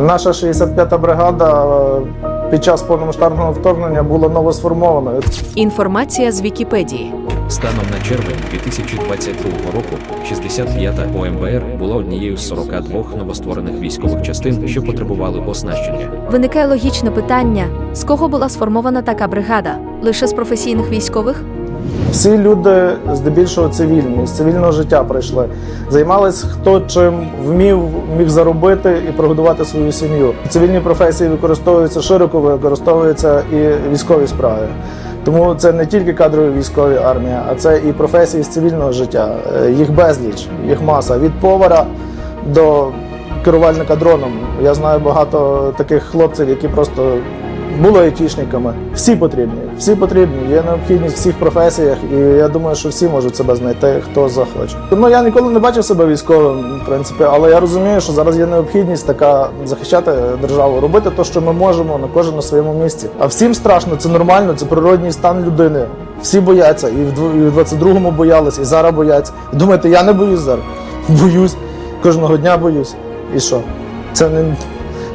Наша 65-та бригада е, під час повномасштабного вторгнення була новосформованою. Інформація з Вікіпедії. Станом на червень 2022 року 65-та ОМБР була однією з 42 новостворених військових частин, що потребували оснащення. Виникає логічне питання: з кого була сформована така бригада? Лише з професійних військових? Всі люди здебільшого цивільні, з цивільного життя прийшли. Займались хто чим вмів, міг заробити і прогодувати свою сім'ю. Цивільні професії використовуються широко, використовуються і військові справи. Тому це не тільки кадрові військові армія, а це і професії з цивільного життя. Е, Їх безліч, їх маса від повара до керувальника дроном. Я знаю багато таких хлопців, які просто були айтішниками. Всі потрібні, всі потрібні. Є необхідність в всіх професіях, і я думаю, що всі можуть себе знайти, хто захоче. Ну я ніколи не бачив себе військовим, в принципі, але я розумію, що зараз є необхідність така захищати державу, робити те, що ми можемо, на на своєму місці. А всім страшно, це нормально, це природній стан людини. Всі бояться, і в дв- і 22-му боялись, і зараз бояться. Думаєте, я не боюсь зараз? Боюсь, кожного дня боюсь. І що? Це не.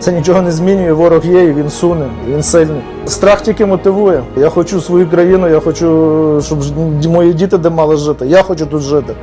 Це нічого не змінює. Ворог є, і він суне, і він сильний. Страх тільки мотивує. Я хочу свою країну, я хочу, щоб мої діти де мали жити. Я хочу тут жити.